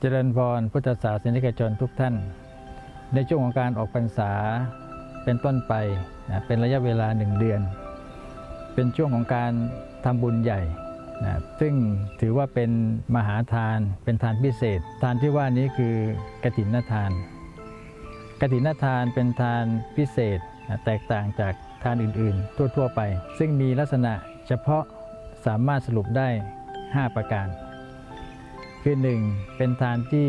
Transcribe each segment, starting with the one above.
เจริญพรพุทธศาสนิกชนทุกท่าน ในช่วงของการออกพรรษาเป็นต้นไปนะเป็นระยะเวลาหนึ่งเดือน เป็นช่วงของการทำบุญใหญ่นะซึ่งถือว่าเป็นมหาทานเป็นทานพิเศษ ทานที่ว่านี้คือกฐินทานกฐินทานเป็นทานพิเศษนะแตกต่างจากทานอื่นๆ ทั่วๆไป ซึ่งมีลักษณะเฉพาะสามารถสรุปได้ 5 ประการ คือ 1. เป็นทานที่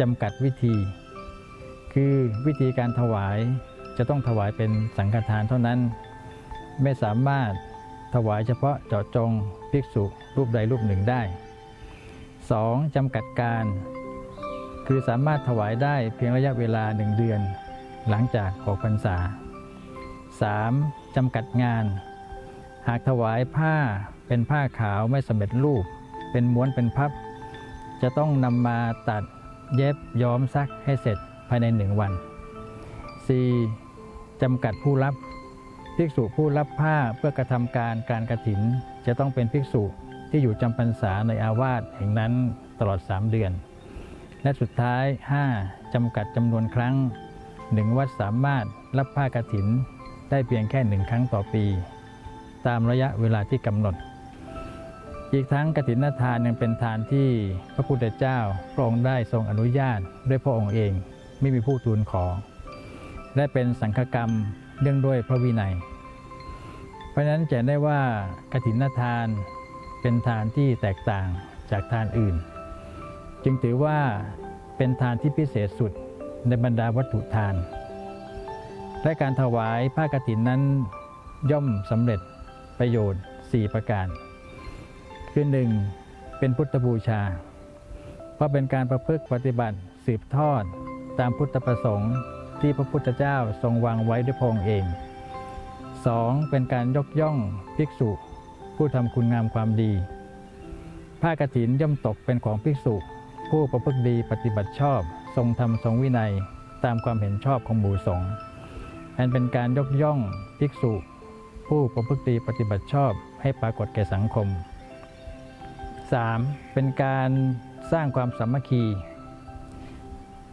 จำกัดวิธี คือวิธีการถวายจะต้องถวายเป็นสังฆทานเท่านั้น ไม่สามารถถวายเฉพาะเจาะจงภิกษุรูปใดรูปหนึ่งได้ 2. จำกัดการ คือสามารถถวายได้เพียงระยะเวลาหนึ่งเดือน หลังจากออกพรรษา 3. จำกัดงาน หากถวายผ้าเป็นผ้าขาวไม่สำเร็จรูป เป็นม้วนเป็นพับ จะต้องนำมาตัดเย็บย้อมซักให้เสร็จภายในหนึ่งวัน 4. จำกัดผู้รับ ภิกษุผู้รับผ้าเพื่อกระทำการการกระถิน จะต้องเป็นภิกษุที่อยู่จำพรรษาในอาวาสแห่งนั้นตลอด 3 เดือน และสุดท้าย 5. จำกัดจำนวนครั้งหนึ่งวัดสามารถรับผ้ากระถิน ได้เพียงแค่หนึ่งครั้งต่อปี ตามระยะเวลาที่กำหนด อีกทั้งกฐินทานยังเป็นทานที่พระพุทธเจ้าพระองค์ได้ทรงอนุญาตด้วยพระองค์เองไม่มีผู้ทูลขอ และเป็นสังฆกรรมเนื่องด้วยพระวินัย เพราะนั้นจะได้ว่ากฐินทานเป็นทานที่แตกต่างจากทานอื่น จึงถือว่าเป็นทานที่พิเศษสุดในบรรดาวัตถุทาน และการถวายผ้ากฐินนั้นย่อมสำเร็จประโยชน์ 4 ประการ คือ 1. เป็นพุทธบูชา เพราะเป็นการประพฤติปฏิบัติสืบทอด ตามพุทธประสงค์ที่พระพุทธเจ้าทรงวางไว้ด้วยพระองค์เอง 2. เป็นการยกย่องภิกษุ ผู้ทำคุณงามความดี ผ้ากฐินย่อมตกเป็นของภิกษุ ผู้ประพฤติดีปฏิบัติชอบ ทรงธรรมทรงวินัยตามความเห็นชอบของหมู่สงฆ์อันเป็นการยกย่องภิกษุ ผู้ประพฤติดีปฏิบัติชอบให้ปรากฏแก่สังคม 3. เป็นการสร้างความสามัคคี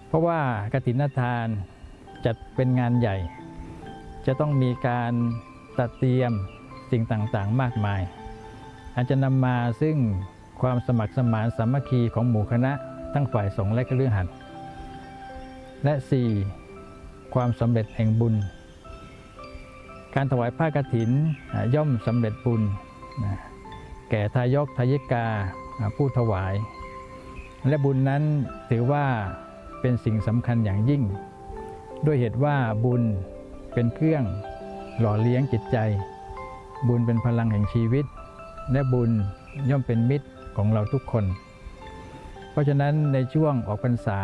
เพราะว่ากฐินทานจัดเป็นงานใหญ่ จะต้องมีการตัดเตรียมสิ่งต่างๆ มากมาย อาจจะนำมาซึ่งความสมัครสมานสามัคคีของหมู่คณะทั้งฝ่ายสงฆ์และเครือขัดและ 4. ความสำเร็จแห่งบุญ การถวายผ้ากฐินย่อมสำเร็จบุญนะ ก่ทายกทายิกาผู้ถวาย และบุญนั้นถือว่าเป็นสิ่งสำคัญอย่างยิ่ง ด้วยเหตุว่าบุญเป็นเครื่องหล่อเลี้ยงจิตใจ บุญเป็นพลังแห่งชีวิต และบุญย่อมเป็นมิตรของเราทุกคน เพราะฉะนั้นในช่วงออกพรรษา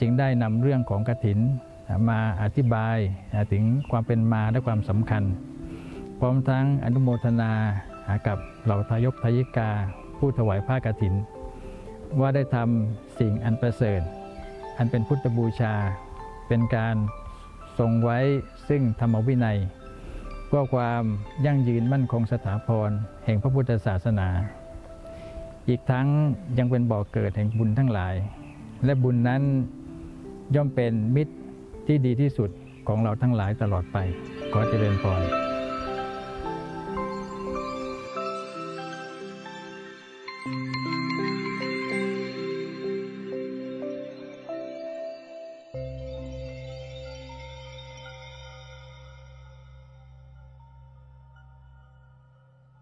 จึงได้นำเรื่องของกฐินมาอธิบายถึงความเป็นมาและความสำคัญ พร้อมทั้งอนุโมทนาากับเหล่าทายกทายิกา ผู้ถวายผ้ากฐิน ว่าได้ทำสิ่งอันประเสริฐ อันเป็นพุทธบูชา เป็นการทรงไว้ซึ่งธรรมวินัยเพื่อความยั่งยืนมั่นคงสถาพรแห่งพระพุทธศาสนา อีกทั้งยังเป็นบ่อกเกิดแห่งบุญทั้งหลาย และบุญนั้นย่อมเป็นมิตรที่ดีที่สุดของเราทั้งหลายตลอดไป ขอเจริญพร